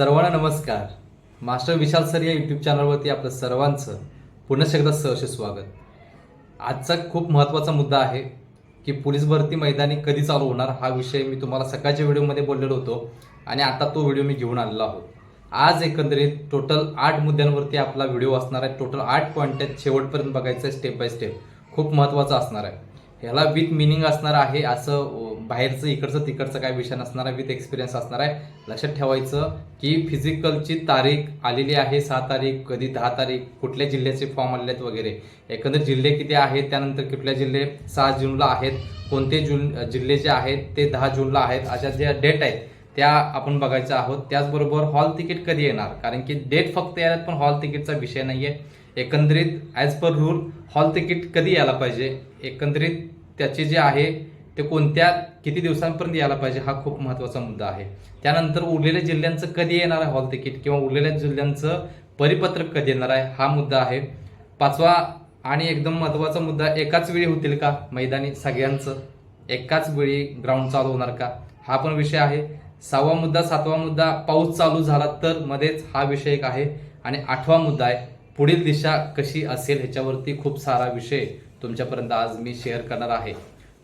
सर्वांना नमस्कार. Master Vishal sir या यूट्यूब चॅनलवरती आपलं सर्वांचं पुन्हा एकदा सहर्ष स्वागत. आजचा खूप महत्त्वाचा मुद्दा आहे की पोलीस भरती मैदानी कधी चालू होणार हा विषय मी तुम्हाला सकाळच्या व्हिडिओमध्ये बोललेलो होतो आणि आता तो व्हिडिओ मी घेऊन आलेलो आहोत. आज एकंदरीत टोटल आठ मुद्द्यांवरती आपला व्हिडिओ असणार आहे. टोटल आठ पॉईंट आहेत. शेवटपर्यंत बघायचं आहे स्टेप बाय स्टेप खूप महत्त्वाचा असणार आहे. ह्याला विथ मिनिंग असणार आहे असं बाहेरचं इकडचं तिकडचं काय विषय नसणार आहे विथ एक्सपिरियन्स असणार आहे. लक्षात ठेवायचं की फिजिकलची तारीख आलेली आहे सहा तारीख कधी दहा तारीख कुठल्या जिल्ह्याचे फॉर्म आलेले आहेत वगैरे. एकंदर जिल्हे किती आहेत त्यानंतर कुठल्या जिल्हे सहा जूनला आहेत कोणते जून जिल्हे जे आहेत ते दहा जूनला आहेत. अशा ज्या डेट आहेत त्या आपण बघायच्या आहोत. त्याचबरोबर हॉल तिकीट कधी येणार? कारण की डेट फक्त यायला पण हॉल तिकीटचा विषय नाही आहे एकंदरीत as per rule hall ticket कधी यायला पाहिजे? एकंदरीत त्याचे जे आहे ते कोणत्या किती दिवसांपर्यंत यायला पाहिजे? हा खूप महत्त्वाचा मुद्दा आहे. त्यानंतर उरलेल्या जिल्ह्यांचं कधी येणार आहे हॉल तिकीट किंवा उरलेल्या जिल्ह्यांचं परिपत्रक कधी येणार आहे? हा मुद्दा आहे. पाचवा आणि एकदम महत्त्वाचा मुद्दा एकाच वेळी होतील का मैदानी सगळ्यांचं? एकाच वेळी ग्राउंड चालू होणार का? हा पण विषय आहे. सहावा मुद्दा सातवा मुद्दा पाऊस चालू झाला तर मध्येच हा विषय एक आहे. आणि आठवा मुद्दा आहे पुढील दिशा कशी असेल ह्याच्यावरती खूप सारा विषय तुमच्यापर्यंत आज मी शेअर करणार आहे.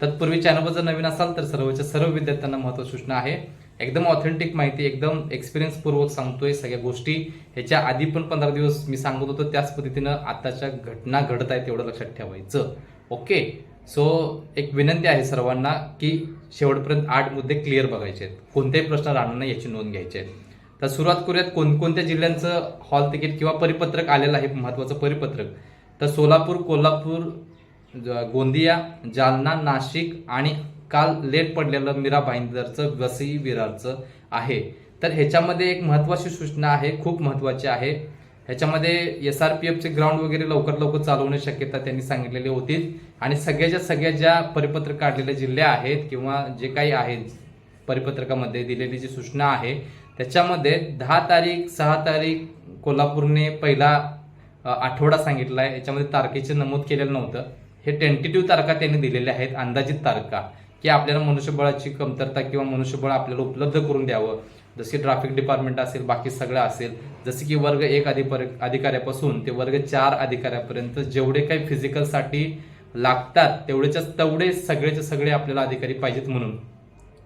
तत्पूर्वी चॅनलवर जर नवीन असाल तर सर्वच्या सर्व विद्यार्थ्यांना महत्त्व सूचना आहे. एकदम ऑथेंटिक माहिती एकदम एक्सपिरियन्स पूर्वक सांगतोय सगळ्या गोष्टी. ह्याच्या आधी पण पंधरा दिवस मी सांगत होतो त्याच पद्धतीनं आताच्या घटना घडत आहेत तेवढं लक्षात ठेवायचं. ओके सो एक विनंती आहे सर्वांना की शेवटपर्यंत आठ मुद्दे क्लिअर बघायचे आहेत. कोणतेही प्रश्न राहणार नाही याची नोंद घ्यायची आहे. तर सुरुवात करूयात कोणकोणत्या जिल्ह्यांचं हॉल तिकीट किंवा परिपत्रक आलेलं आहे महत्वाचं परिपत्रक. तर सोलापूर कोल्हापूर गोंदिया जालना नाशिक आणि काल लेट पडलेलं मीरा भाईंदरचं वसई विरारचं आहे. तर ह्याच्यामध्ये एक महत्वाची सूचना आहे खूप महत्वाची आहे. ह्याच्यामध्ये एस आर पी एफचे ग्राउंड वगैरे लवकर लवकर चालवण्याची शक्यता त्यांनी सांगितलेली होती आणि सगळ्याच्या सगळ्या ज्या परिपत्रक काढलेले जिल्हे आहेत किंवा जे काही आहेत परिपत्रकामध्ये दिलेली जी सूचना आहे त्याच्यामध्ये दहा तारीख सहा तारीख कोल्हापूरने पहिला आठवडा सांगितला आहे याच्यामध्ये तारखेचे नमूद केलेलं नव्हतं. हे टेंटेटिव्ह तारखा त्यांनी दिलेल्या आहेत अंदाजित तारखा की आपल्याला मनुष्यबळाची कमतरता किंवा मनुष्यबळ आपल्याला उपलब्ध करून द्यावं. जसे ट्रॅफिक डिपार्टमेंट असेल बाकी सगळं असेल जसे की वर्ग एक अधिपर अधिकाऱ्यापासून ते वर्ग चार अधिकाऱ्यापर्यंत जेवढे काही फिजिकलसाठी लागतात तेवढेच्या तेवढे सगळेचे सगळे आपल्याला अधिकारी पाहिजेत म्हणून.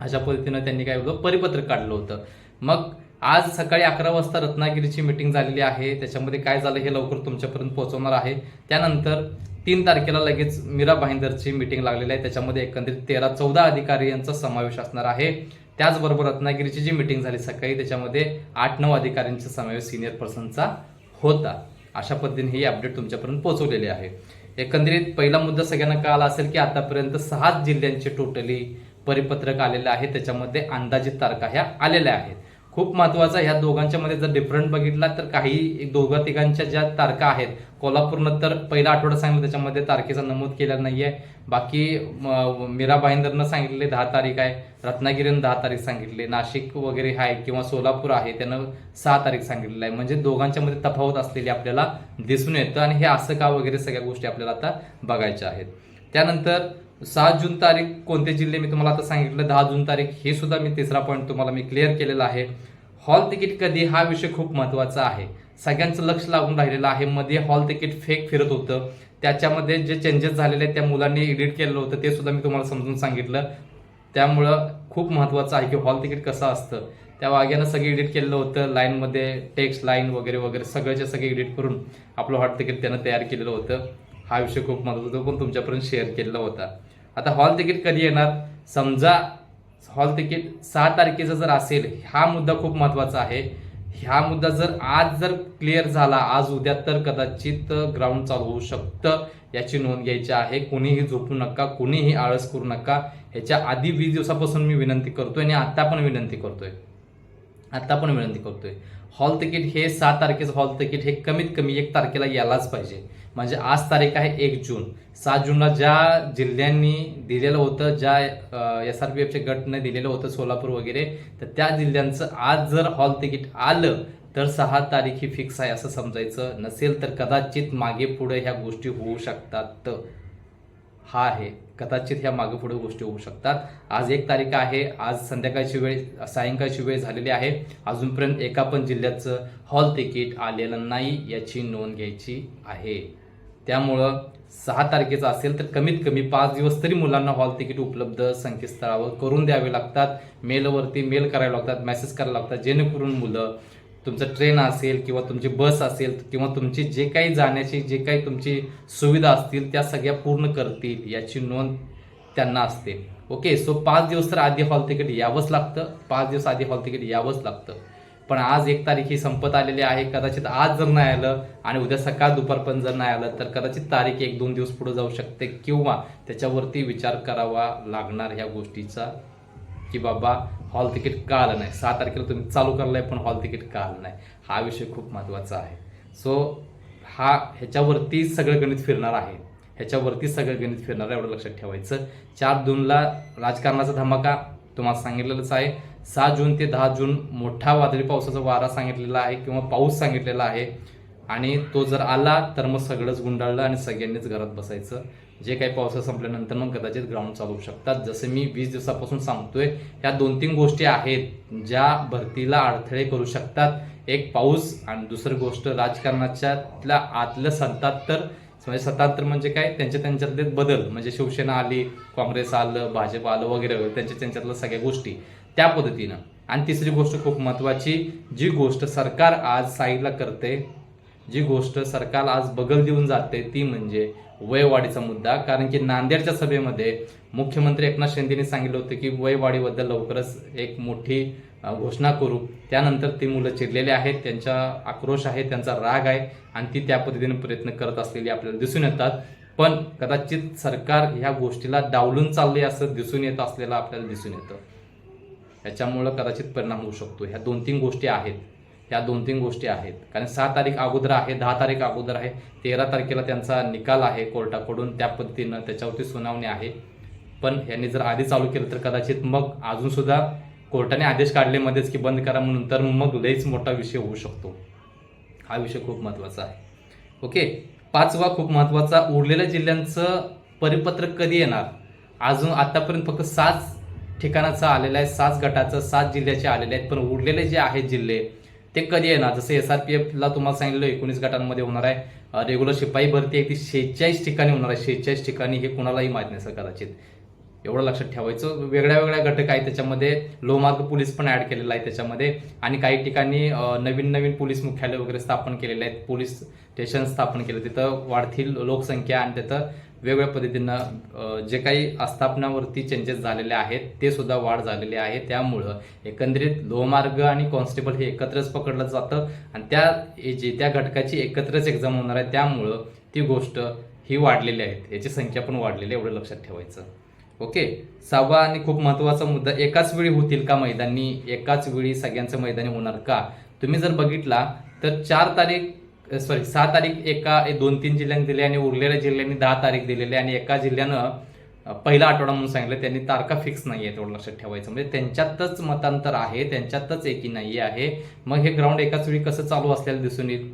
अशा पद्धतीनं त्यांनी काय होतं परिपत्रक काढलं होतं. मग आज सकाळी अकरा वाजता रत्नागिरीची मिटिंग झालेली आहे. त्याच्यामध्ये काय झालं हे लवकर तुमच्यापर्यंत पोहोचवणार आहे. त्यानंतर तीन तारखेला लगेच मीरा भाईंदरची मिटिंग लागलेली आहे. त्याच्यामध्ये एकंदरीत तेरा चौदा अधिकारी यांचा समावेश असणार आहे. त्याचबरोबर रत्नागिरीची जी मिटिंग झाली सकाळी त्याच्यामध्ये आठ नऊ अधिकाऱ्यांचा समावेश सिनियर पर्सनचा होता. अशा पद्धतीने ही अपडेट तुमच्यापर्यंत पोहोचवलेली आहे. एकंदरीत पहिला मुद्दा सगळ्यांना कळाला असेल की आतापर्यंत सहा जिल्ह्यांचे टोटली परिपत्रक आलेलं आहे. त्याच्यामध्ये अंदाजित तारखा ह्या आलेल्या आहेत. खूप महत्वाचं ह्या दोघांच्या मध्ये जर डिफरंट बघितला तर काही दोघा तिघांच्या ज्या तारखा आहेत कोल्हापूरनं तर पहिला आठवडा सांगितलं त्याच्यामध्ये तारखेचा नमूद केलेला नाहीये. बाकी मीरा भाईंदरनं सांगितले दहा तारीख आहे रत्नागिरीनं दहा तारीख सांगितले नाशिक वगैरे आहे किंवा सोलापूर आहे त्यानं सहा तारीख सांगितलेलं आहे. म्हणजे दोघांच्या मध्ये तफावत असलेली आपल्याला दिसून येतं आणि हे असं का वगैरे सगळ्या गोष्टी आपल्याला आता बघायच्या आहेत. त्यानंतर सहा जून तारीख कोणते जिल्हे मी तुम्हाला आता सांगितलं दहा जून तारीख हे सुद्धा मी तिसरा पॉईंट तुम्हाला मी क्लिअर केलेला आहे. हॉल तिकीट कधी हा विषय खूप महत्त्वाचा आहे. सगळ्यांचं लक्ष लागून राहिलेलं आहे. मध्ये हॉल तिकीट फेक फिरत होतं. त्याच्यामध्ये जे चेंजेस झालेले त्या मुलांनी एडिट केलेलं होतं ते सुद्धा मी तुम्हाला समजून सांगितलं. त्यामुळं खूप महत्वाचं आहे की हॉल तिकीट कसं असतं. त्या वाग्यानं सगळं एडिट केलेलं होतं. लाईनमध्ये टेक्स्ट लाईन वगैरे वगैरे सगळ्याचे सगळे एडिट करून आपलं हॉट तिकीट त्यानं तयार केलेलं होतं. हा विषय खूप महत्त्वाचा होता, पण तुमच्यापर्यंत शेअर केलेला होता. आता हॉल तिकीट कधी येणार? समजा हॉल तिकीट सहा तारखेचं जर असेल हा मुद्दा खूप महत्त्वाचा आहे. ह्या मुद्दा जर आज जर क्लिअर झाला आज उद्या तर कदाचित ग्राउंड चालू होऊ शकतं. याची नोंद घ्यायची आहे. कुणीही झोपू नका कुणीही आळस करू नका. ह्याच्या आधी वीस दिवसापासून मी विनंती करतोय आणि आत्ता पण विनंती करतोय. आत्ता पण विनंती करतोय. हॉल तिकीट हे सात तारखेचं हॉल तिकीट हे कमीत कमी एक तारखेला यायलाच पाहिजे. म्हणजे आज तारीख आहे एक जून. सात जूनला ज्या जिल्ह्यांनी दिलेलं होतं ज्या एस आर पी एफच्या गटने दिलेलं होतं सोलापूर वगैरे तर त्या जिल्ह्यांचं आज जर हॉल तिकीट आलं तर सहा तारीख ही फिक्स आहे असं समजायचं. नसेल तर कदाचित मागे पुढे ह्या गोष्टी होऊ शकतात. हा आहे. कदाचित ह्या मागे पुढे गोष्टी होऊ शकतात. आज एक तारीख आहे. आज संध्याकाळची वेळ सायंकाळची वेळ झालेली आहे. अजूनपर्यंत एका पण जिल्ह्याचं हॉल तिकीट आलेलं नाही याची नोंद घ्यायची आहे. त्यामुळं सहा तारखेचं असेल तर कमीत कमी पाच दिवस तरी मुलांना हॉल तिकीट उपलब्ध संकेतस्थळावर करून द्यावे लागतात. मेलवरती मेल करावे लागतात मेसेज करावे लागतात. जेणेकरून मुलं तुमचं ट्रेन असेल किंवा तुमची बस असेल किंवा तुमची जे काही जाण्याची जे काही तुमची सुविधा असतील त्या सगळ्या पूर्ण करतील याची नोंद त्यांना असते. ओके सो पाच दिवस तर आधी हॉल तिकीट यावंच लागतं. पाच दिवस आधी हॉल तिकीट यावंच लागतं. पण आज एक तारीख ही संपत आलेली आहे. कदाचित आज जर नाही आलं आणि उद्या सकाळ दुपारपर्यंत जर नाही आलं तर कदाचित तारीख एक दोन दिवस पुढे जाऊ शकते किंवा त्याच्यावरती विचार करावा लागणार ह्या गोष्टीचा की बाबा हॉल तिकीट का आलं नाही? सहा तारखेला तुम्ही चालू करलाय पण हॉल तिकीट का आलं नाही? हा विषय खूप महत्त्वाचा आहे. सो हा ह्याच्यावरती सगळं गणित फिरणार आहे. ह्याच्यावरती सगळं गणित फिरणार आहे एवढं लक्षात ठेवायचं. चार दोनला राजकारणाचा धमाका तुम्हाला सांगितलेलंच आहे. सहा जून ते दहा जून मोठा वादळी पावसाचा वारा सांगितलेला आहे किंवा पाऊस सांगितलेला आहे. आणि तो जर आला तर मग सगळंच गुंडाळलं आणि सगळ्यांनीच घरात बसायचं. जे काही पावसा संपल्यानंतर मग कदाचित ग्राउंड चालू शकतात. जसं मी वीस दिवसापासून सांगतोय ह्या दोन तीन गोष्टी आहेत ज्या भरतीला अडथळे करू शकतात. एक पाऊस आणि दुसरी गोष्ट राजकारणाच्यातल्या आतलं सत्तात्तर म्हणजे सत्तात्तर म्हणजे काय? त्यांच्या त्यांच्यातले बदल. म्हणजे शिवसेना आली काँग्रेस आलं भाजप आलं वगैरे वगैरे. त्यांच्या त्यांच्यातल्या सगळ्या गोष्टी. त्या पद्धतीनं. आणि तिसरी गोष्ट खूप महत्त्वाची जी गोष्ट सरकार आज साईडला करते जी गोष्ट सरकार आज बगल देऊन जाते ती म्हणजे वयवाढीचा मुद्दा. कारण की नांदेडच्या सभेमध्ये मुख्यमंत्री एकनाथ शिंदेने सांगितलं होतं की वयवाढीबद्दल लवकरच एक मोठी घोषणा करू. त्यानंतर ती मुलं चिडलेली आहेत त्यांचा आक्रोश आहे त्यांचा राग आहे आणि ती त्या पद्धतीने प्रयत्न करत असलेली आपल्याला दिसून येतात. पण कदाचित सरकार ह्या गोष्टीला डावलून चालले असं दिसून येत असलेलं आपल्याला दिसून येतं. ह्याच्यामुळं कदाचित परिणाम होऊ शकतो. ह्या दोन तीन गोष्टी आहेत. ह्या दोन तीन गोष्टी आहेत. कारण सहा तारीख अगोदर आहे दहा तारीख अगोदर आहे तेरा तारखेला त्यांचा निकाल आहे कोर्टाकडून. त्या पद्धतीनं त्याच्यावरती सुनावणी आहे. पण यांनी जर आधी चालू केलं तर कदाचित मग अजून सुद्धा कोर्टाने आदेश काढले मध्येच की बंद करा म्हणून तर मग लयच मोठा विषय होऊ शकतो. हा विषय खूप महत्त्वाचा आहे. ओके? पाचवा खूप महत्त्वाचा उरलेल्या जिल्ह्यांचं परिपत्रक कधी येणार? अजून आतापर्यंत फक्त सात ठिकाणाचं आलेलं आहे सात गटाचं सात जिल्ह्याचे आलेले आहेत पण उरलेले जे आहेत जिल्हे ते कधी येणार? जसं एस आर पी एफला तुम्हाला सांगितलं एकोणीस गटांमध्ये होणार आहे. रेग्युलर शिपाई भरती आहे ती शेहेचाळीस ठिकाणी होणार आहे. शेहेचाळीस ठिकाणी हे कुणालाही माहीत नाही सर कदाचित. एवढं लक्षात ठेवायचं. वेगळ्या वेगळ्या घटक आहेत त्याच्यामध्ये. लोहमार्ग पोलीस पण ऍड केलेला आहे त्याच्यामध्ये. आणि काही ठिकाणी नवीन नवीन पोलीस मुख्यालय वगैरे स्थापन केलेले आहेत. पोलीस स्टेशन स्थापन केले. तिथं वाढतील लोकसंख्या आणि तिथं वेगवेगळ्या पद्धतीनं जे काही आस्थापनावरती चेंजेस झालेले आहेत ते सुद्धा वाढ झालेली आहे. त्यामुळं एकंदरीत लोहमार्ग आणि कॉन्स्टेबल हे एकत्रच पकडलं जातं. आणि त्या जे त्या घटकाची एकत्रच एक्झाम होणार आहे. त्यामुळं ती गोष्ट ही वाढलेली आहे. याची संख्या पण वाढलेली आहे एवढं लक्षात ठेवायचं. ओके सहावा आणि खूप महत्त्वाचा मुद्दा एकाच वेळी होतील का मैदानी? एकाच वेळी सगळ्यांचं मैदानी होणार का? तुम्ही जर बघितला तर चार तारीख सॉरी सहा तारीख एका दोन तीन जिल्ह्यांनी दिले आणि उरलेल्या जिल्ह्यांनी दहा तारीख दिलेली आणि एका जिल्ह्यानं पहिला आठवडा म्हणून सांगितलं त्यांनी तारखा फिक्स नाही आहे तेवढं लक्षात ठेवायचं. म्हणजे त्यांच्यातच मतांतर आहे त्यांच्यातच एकी नाही आहे. मग हे ग्राउंड एकाच वेळी कसं चालू असलेलं दिसून येईल?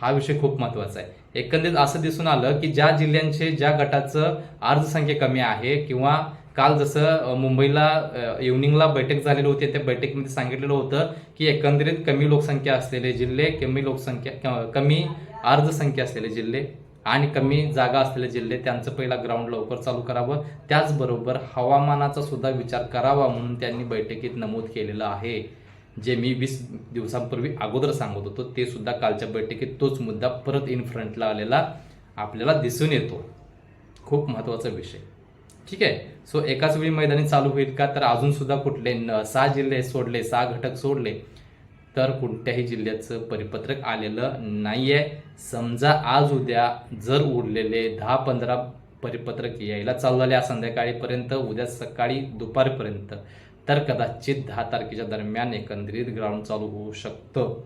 हा विषय खूप महत्त्वाचा आहे. एकंदरीत असं दिसून आलं की ज्या जिल्ह्यांचे ज्या गटाचं अर्जसंख्या कमी आहे किंवा काल जसं मुंबईला इव्हनिंगला बैठक झालेली होती त्या बैठकीमध्ये सांगितलेलं होतं की एकंदरीत कमी लोकसंख्या असलेले जिल्हे कमी लोकसंख्या क- कमी अर्धसंख्या असलेले जिल्हे आणि कमी जागा असलेले जिल्हे त्यांचं पहिला ग्राउंड लवकर चालू करावं. त्याचबरोबर हवामानाचा सुद्धा विचार करावा म्हणून त्यांनी बैठकीत नमूद केलेलं आहे. जे मी वीस दिवसांपूर्वी अगोदर सांगत होतो ते सुद्धा कालच्या बैठकीत तोच मुद्दा परत इन फ्रंटला आलेला आपल्याला दिसून येतो. खूप महत्त्वाचा विषय. ठीक आहे? सो एकाच वेळी मैदानी चालू होईल का? तर अजून सुद्धा कुठले सहा जिल्हे सोडले सहा घटक सोडले तर कोणत्याही जिल्ह्याचं परिपत्रक आलेलं नाही आहे समजा आज उद्या जर उरलेले दहा पंधरा परिपत्रक यायला चालू झाले आज संध्याकाळीपर्यंत उद्या सकाळी दुपारपर्यंत तर कदाचित दहा तारखेच्या दरम्यान एकंदरीत ग्राउंड चालू होऊ शकतं.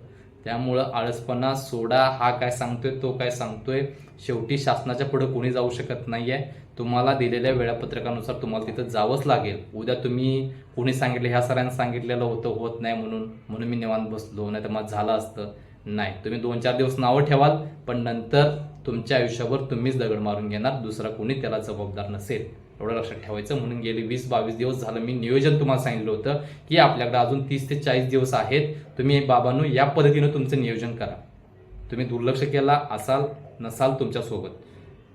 त्यामुळं आळसपणा सोडा हा काय सांगतोय तो काय सांगतोय शेवटी शासनाच्या पुढे कोणी जाऊ शकत नाही आहे तुम्हाला दिलेल्या वेळापत्रकानुसार तुम्हाला तिथं जावंच लागेल. उद्या तुम्ही कोणी सांगितलं ह्या सरांनी सांगितलेलं होतं होत नाही म्हणून म्हणून मी निवांत बसलो नाही तर मग झालं असतं. नाही तुम्ही दोन चार दिवस नावं ठेवाल पण नंतर तुमच्या आयुष्यावर तुम्हीच दगड मारून घेणार दुसरा कोणी त्याला जबाबदार नसेल. एवढं लक्षात ठेवायचं. म्हणून गेले वीस बावीस दिवस झालं. मी नियोजन तुम्हाला सांगितलं होतं की आपल्याकडे अजून तीस ते चाळीस दिवस आहेत. तुम्ही बाबांनो या पद्धतीनं तुमचं नियोजन करा. तुम्ही दुर्लक्ष केला असाल नसाल तुमच्यासोबत.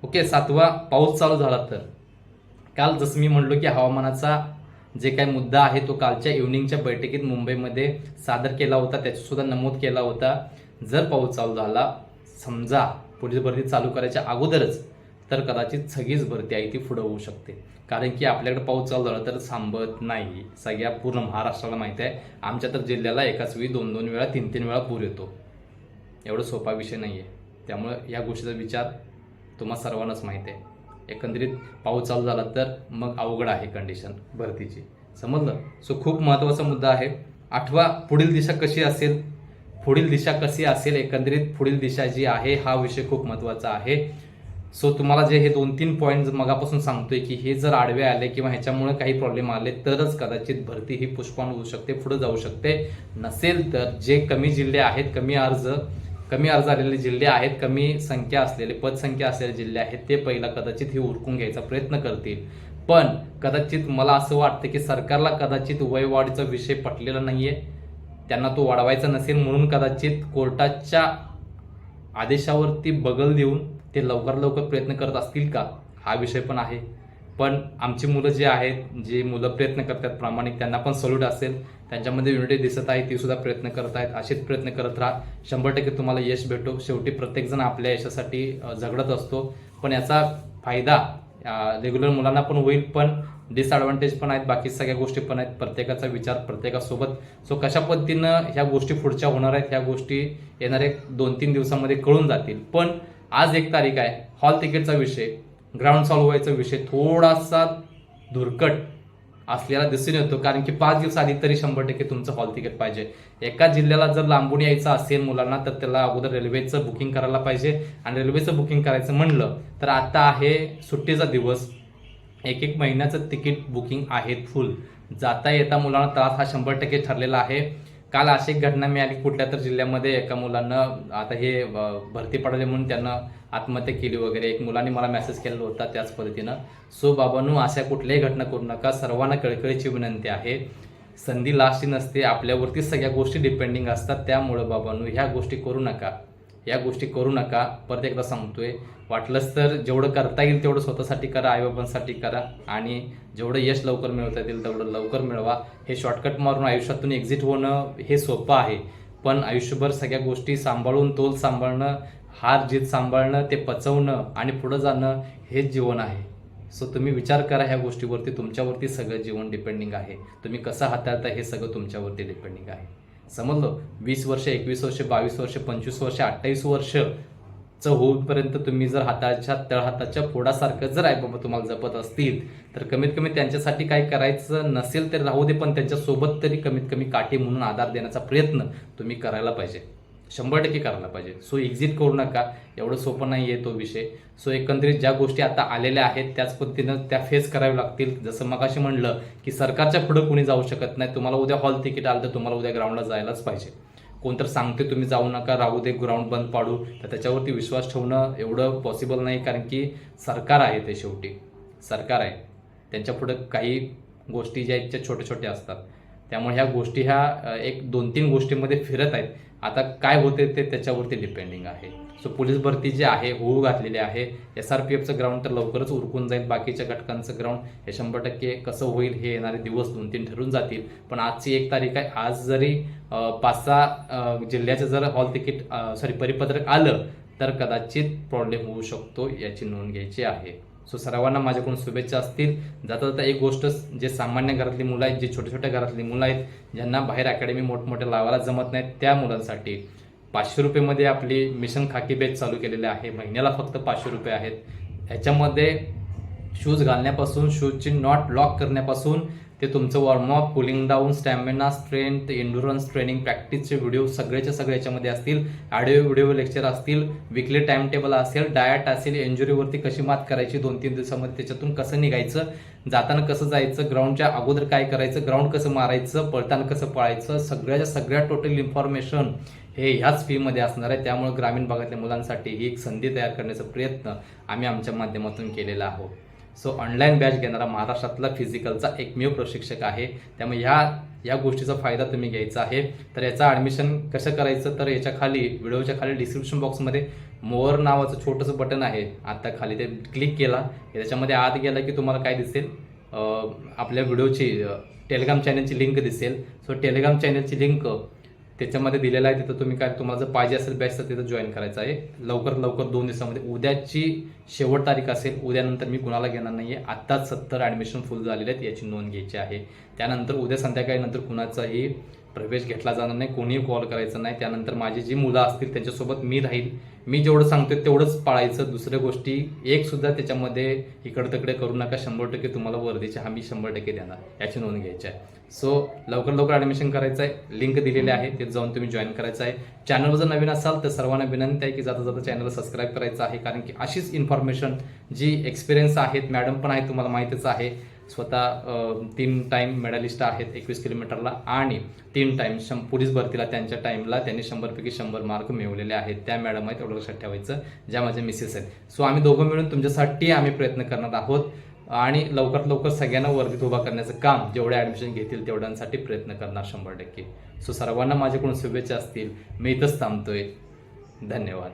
ओके सातवा पाऊस चालू झाला तर. काल जसं मी म्हणलो की हवामानाचा जे काही मुद्दा आहे तो कालच्या इव्हनिंगच्या बैठकीत मुंबईमध्ये सादर केला होता. त्याच्यासुद्धा नमूद केला होता. जर पाऊस चालू झाला समजा पोलीस भरती चालू करायच्या अगोदरच तर कदाचित सगळीच भरती आहे ती पुढं होऊ शकते. कारण की आपल्याकडे पाऊस चालू झाला तर थांबत नाही. सगळ्या पूर्ण महाराष्ट्राला माहिती आहे. आमच्या तर जिल्ह्याला एकाच वेळी दोन दोन वेळा तीन तीन वेळा पूर येतो. एवढं सोपा विषय नाही आहे. त्यामुळं या गोष्टीचा विचार तुम्हा सर्वांनाच माहीत आहे. एकंदरीत पाऊस चालू झाला तर मग अवघड आहे कंडिशन भरतीची. समजलं? सो खूप महत्त्वाचा मुद्दा आहे. आठवा पुढील दिशा कशी असेल? पुढील दिशा कशी असेल? एकंदरीत पुढील दिशा जी आहे हा विषय खूप महत्त्वाचा आहे. सो तुम्हाला जे हे दोन तीन पॉईंट मगापासून सांगतोय की हे जर आडवे आले किंवा ह्याच्यामुळे काही प्रॉब्लेम आले तरच कदाचित भरती ही पुष्पान होऊ शकते पुढे जाऊ शकते. नसेल तर जे कमी जिल्हे आहेत कमी अर्ज कमी अर्ज आलेले जिल्हे आहेत कमी संख्या असलेले पदसंख्या असलेले जिल्हे आहेत ते पहिला कदाचित हे उरकून घ्यायचा प्रयत्न करतील. पण कदाचित मला असं वाटतं की सरकारला कदाचित वयवाढीचा विषय पटलेला नाही आहे त्यांना तो वाढवायचा नसेल म्हणून कदाचित कोर्टाच्या आदेशावरती बगल देऊन ते लवकर लवकर प्रयत्न करत असतील का? हा विषय पण आहे. पण आमची मुलं जे आहेत जे मुलं प्रयत्न करतात प्रामाणिक त्यांना पण सल्यूट असेल. त्यांच्यामध्ये युनिटी दिसत आहे ती सुद्धा प्रयत्न करत आहेत. असेच प्रयत्न करत राहा. शंभर टक्के तुम्हाला यश भेटो. शेवटी प्रत्येकजण आपल्या यशासाठी झगडत असतो. पण याचा फायदा रेग्युलर मुलांना पण होईल पण डिसएडव्हान्टेज पण आहेत. बाकी सगळ्या गोष्टी पण आहेत. प्रत्येकाचा विचार प्रत्येकासोबत. सो कशा पद्धतीनं ह्या गोष्टी पुढच्या होणार आहेत? ह्या गोष्टी येणाऱ्या दोन तीन दिवसामध्ये कळून जातील. पण आज एक तारीख आहे. हॉल तिकीटचा विषय. ग्राउंड सॉल्व व्हायचा विषय थोडासा धुरकट असलेला दिसून येतो. कारण की पाच दिवस आधी तरी शंभर टक्के तुमचं हॉल तिकीट पाहिजे. एका जिल्ह्याला जर लांबून यायचं असेल मुलांना तर त्याला अगोदर रेल्वेचं बुकिंग करायला पाहिजे. आणि रेल्वेचं बुकिंग करायचं म्हणलं तर आता आहे सुट्टीचा दिवस. एक एक महिन्याचं तिकीट बुकिंग आहे फुल जाता येता मुलांना त्रास हा शंभर टक्के ठरलेला आहे. काल अशी एक घटना मिळाली कुठल्या तर जिल्ह्यामध्ये एका मुलानं आता हे भरती पडले म्हणून त्यांना आत्महत्या केली वगैरे. एक मुलाने मला मेसेज केलेला होता त्याच पद्धतीनं. सो बाबांनो अशा कुठल्याही घटना करू नका. सर्वांना कळकळीची विनंती आहे. संधी लास्टची नसते. आपल्यावरती सगळ्या गोष्टी डिपेंडिंग असतात. त्यामुळं बाबांनो ह्या गोष्टी करू नका. या गोष्टी करू नका. परत एकदा सांगतोय वाटलंच तर जेवढं करता येईल तेवढं स्वतःसाठी करा आईबाबांसाठी करा आणि जेवढं यश लवकर मिळवता येईल तेवढं लवकर मिळवा. हे शॉर्टकट मारून आयुष्यातून एक्झिट होणं हे सोपं आहे. पण आयुष्यभर सगळ्या गोष्टी सांभाळून तोल सांभाळणं हार जीत सांभाळणं ते पचवणं आणि पुढं जाणं हेच जीवन आहे. सो तुम्ही विचार करा ह्या गोष्टीवरती तुमच्यावरती सगळं जीवन डिपेंडिंग आहे. तुम्ही कसं हाताळता हे सगळं तुमच्यावरती डिपेंडिंग आहे. समजलं? वीस वर्ष एकवीस वर्ष बावीस वर्ष पंचवीस वर्ष अठ्ठावीस वर्ष च होऊपर्यंत तुम्ही जर हाताच्या तळहाताच्या फोडासारखं जर आहे बाबा तुम्हाला जपत असतील तर कमीत कमी त्यांच्यासाठी काय करायचं नसेल तर राहू दे पण त्यांच्यासोबत तरी कमीत कमी काठी म्हणून आधार देण्याचा प्रयत्न तुम्ही करायला पाहिजे. शंभर टक्के करायला पाहिजे. सो एक्झिट करू नका. एवढं सोपं नाही आहे तो विषय. सो एकंदरीत ज्या गोष्टी आता आलेल्या आहेत त्याच पद्धतीनं त्या फेस कराव्या लागतील. जसं मगाशी म्हणलं की सरकारच्या पुढं कुणी जाऊ शकत नाही. तुम्हाला उद्या हॉल तिकीट आलं तर तुम्हाला उद्या ग्राउंडला जायलाच पाहिजे. कोणतर सांगते तुम्ही जाऊ नका राहू दे ग्राउंड बंद पाडू. तर त्याच्यावरती विश्वास ठेवणं एवढं पॉसिबल नाही. कारण की सरकार आहे ते शेवटी. सरकार आहे. त्यांच्या पुढं काही गोष्टी ज्या आहेत त्या छोट्या छोट्या असतात. त्यामुळे ह्या गोष्टी ह्या एक दोन तीन गोष्टींमध्ये फिरत आहेत. आता काय होते ते त्याच्यावरती डिपेंडिंग आहे. सो पोलीस भरती जी आहे होऊ घातलेले आहे एस आर पी एफचं ग्राउंड तर लवकरच उरकून जाईल बाकीच्या घटकांचं ग्राउंड हे शंभर टक्के कसं होईल हे येणारे दिवस दोन तीन ठरून जातील. पण आजची एक तारीख आहे आज जरी पाच सहा जिल्ह्याचं जर हॉल तिकीट सॉरी परिपत्रक आलं तर कदाचित प्रॉब्लेम होऊ शकतो याची नोंद घ्यायची आहे. सो सर्वांना माझ्याकडून शुभेच्छा असतील. जाता जाता एक गोष्ट जे सामान्य घरातली मुलं आहेत जे छोट्या छोट्या घरातली मुलं आहेत ज्यांना बाहेर अकॅडमी मोठमोठ्या लावायला जमत नाहीत त्या मुलांसाठी पाचशे रुपयेमध्ये आपली मिशन खाकी बॅच चालू केलेली आहे. महिन्याला फक्त पाचशे रुपये आहेत. ह्याच्यामध्ये शूज घालण्यापासून शूजची नॉट लॉक करण्यापासून ते तुमचं warm up cooling down stamina strength endurance training प्रॅक्टिसचे video सगळ्याच्या सगळे याच्यामध्ये असतील. ऑडिओ व्हिडिओ लेक्चर असतील. विकली टाइम टेबल असेल. डायट असेल. इंजुरीवरती कशी मात करायची दोन तीन दिवसामध्ये? त्याच्यातून कसं निघायचं? जाताना कसं जायचं? ग्राउंडच्या अगोदर काय करायचं? ग्राउंड कसं मारायचं? पळताना कसं पळायचं? सगळ्याच्या सगळ्या टोटल इन्फॉर्मेशन हे ह्याच फीमध्ये असणार आहे. त्यामुळे ग्रामीण भागातल्या मुलांसाठी ही एक संधी तयार करण्याचा प्रयत्न आम्ही आमच्या माध्यमातून केलेला आहोत. सो ऑनलाईन बॅच घेणारा महाराष्ट्रातला फिजिकलचा एकमेव प्रशिक्षक आहे. त्यामुळे ह्या या गोष्टीचा फायदा तुम्ही घ्यायचा आहे. तर याचा ॲडमिशन कसं करायचं? तर याच्या खाली व्हिडिओच्या खाली डिस्क्रिप्शन बॉक्समध्ये मोअर नावाचं छोटंसं बटन आहे. आता खाली ते क्लिक केला. त्याच्यामध्ये आत गेला की तुम्हाला काय दिसेल? आपल्या व्हिडिओची टेलिग्राम चॅनलची लिंक दिसेल. सो टेलिग्राम चॅनलची लिंक त्याच्यामध्ये दिलेलं आहे तिथं तुम्ही काय तुम्हाला जर पाहिजे असेल बॅच तर तिथं जॉईन करायचं आहे. लवकर लवकर दोन दिवसामध्ये. उद्याची शेवट तारीख असेल उद्यानंतर मी कुणाला घेणार नाही आहे आत्ताच सत्तर ॲडमिशन फुल झालेले आहेत याची नोंद घ्यायची आहे. त्यानंतर उद्या संध्याकाळी नंतर कुणाचाही प्रवेश घेतला जाणार नाही कोणीही कॉल करायचा नाही. त्यानंतर माझी जी मुलं असतील त्यांच्यासोबत मी राहील. मी जेवढं सांगतोय तेवढंच पाळायचं. दुसऱ्या गोष्टी एक सुद्धा त्याच्यामध्ये इकडं तिकडे करू नका. शंभर टक्के तुम्हाला वर्दीची हमी शंभर टक्के देणार. याची नोंद घ्यायची आहे. सो लवकर लवकर ॲडमिशन करायचं आहे लिंक दिलेली आहे. ते जाऊन तुम्ही जॉईन करायचं आहे. चॅनलवर जर नवीन असाल तर सर्वांना विनंती आहे की जाता जाता चॅनलला सबस्क्राईब करायचं आहे. कारण की अशीच इन्फॉर्मेशन जी एक्सपिरियन्स आहेत मॅडम पण आहे तुम्हाला माहितीच आहे. स्वतः तीन टाईम मेडलिस्ट आहेत एकवीस किलोमीटरला आणि तीन टाईम शं पोलीस भरतीला त्यांच्या टाईमला त्यांनी शंभरपैकी शंभर मार्क मिळवलेले आहेत. त्या मॅडम आहेत एवढं लक्षात ठेवायचं. ज्या माझ्या मिसेस आहेत. सो आम्ही दोघं मिळून तुमच्यासाठी आम्ही प्रयत्न करणार आहोत आणि लवकरात लवकर सगळ्यांना वर्गीत उभा करण्याचं काम जेवढे ॲडमिशन घेतील तेवढ्यांसाठी प्रयत्न करणार शंभर टक्के. सो सर्वांना माझ्याकडून शुभेच्छा असतील. मी इथंच थांबतोय. धन्यवाद.